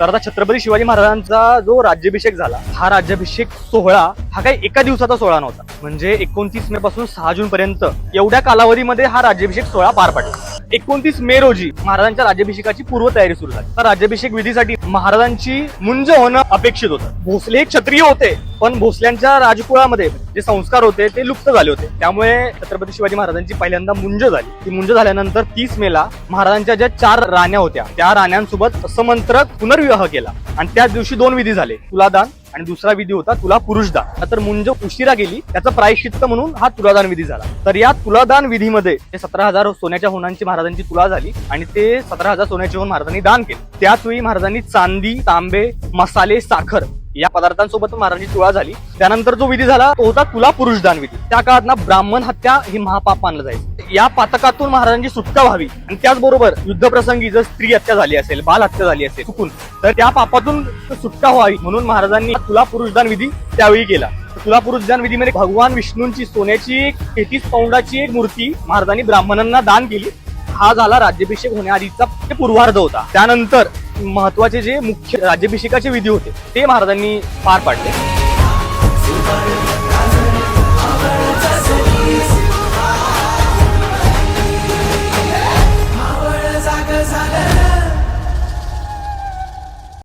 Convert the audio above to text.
तर आता छत्रपती शिवाजी महाराजांचा जो राज्याभिषेक झाला हा राज्याभिषेक सोहळा हा काही एका दिवसाचा सोहळा नव्हता. म्हणजे एकोणतीस मे पासून सहा जून पर्यंत एवढ्या कालावधीमध्ये हा राज्याभिषेक सोहळा पार पडला. एकोणतीस मे रोजी महाराजांच्या राज्याभिषेकाची पूर्वतयारी सुरू झाली. तर राज्याभिषेक विधीसाठी महाराजांची मुंज होणं अपेक्षित होतं. भोसले हे क्षत्रिय होते पण भोसल्यांच्या राजकुळामध्ये जे संस्कार होते ते लुप्त झाले होते. त्यामुळे छत्रपती शिवाजी महाराजांची पहिल्यांदा मुंज झाली. ती मुंज झाल्यानंतर तीस मेला महाराजांच्या ज्या चार राण्या होत्या त्या राण्यांसोबत समंत्रक पुनर्विवाह केला. आणि त्याच दिवशी दोन विधी झाले. तुलादान आणि दुसरा विधी होता तुला पुरुषदान तर मुंज उशिरा गेली त्याचं प्रायश्चित्त म्हणून हा तुलादान विधी झाला. तर या तुलादान विधीमध्ये ते सतरा हजार सोन्याच्या होणांची महाराजांची तुला झाली आणि ते सतरा हजार सोन्याचे होऊन महाराजांनी दान केले. त्याच वेळी महाराजांनी चांदी तांबे मसाले साखर या पदार्थांसोबत महाराजांची तुळा झाली. त्यानंतर जो विधी झाला तो होता तुला पुरुषदान विधी. त्या काळात ना ब्राह्मण हत्या ही महापाप मानलं जायचं. या पातकातून महाराजांची सुटका व्हावी. आणि त्याचबरोबर युद्धप्रसंगी जर स्त्री हत्या झाली असेल बाल हत्या झाली असेल चुकून तर त्या पापातून सुटका व्हावी म्हणून महाराजांनी तुला पुरुषदान विधी त्यावेळी केला. तुला पुरुषदान विधीमध्ये भगवान विष्णूंची सोन्याची एक तेहतीस पौंडाची एक मूर्ती महाराजांनी ब्राह्मणांना दान केली. हा झाला राज्याभिषेक होण्याआधीचा ते पूर्वार्ध होता. त्यानंतर महत्त्वाचे जे मुख्य राज्याभिषेकाचे विधी होते ते महाराजांनी पार पाडले.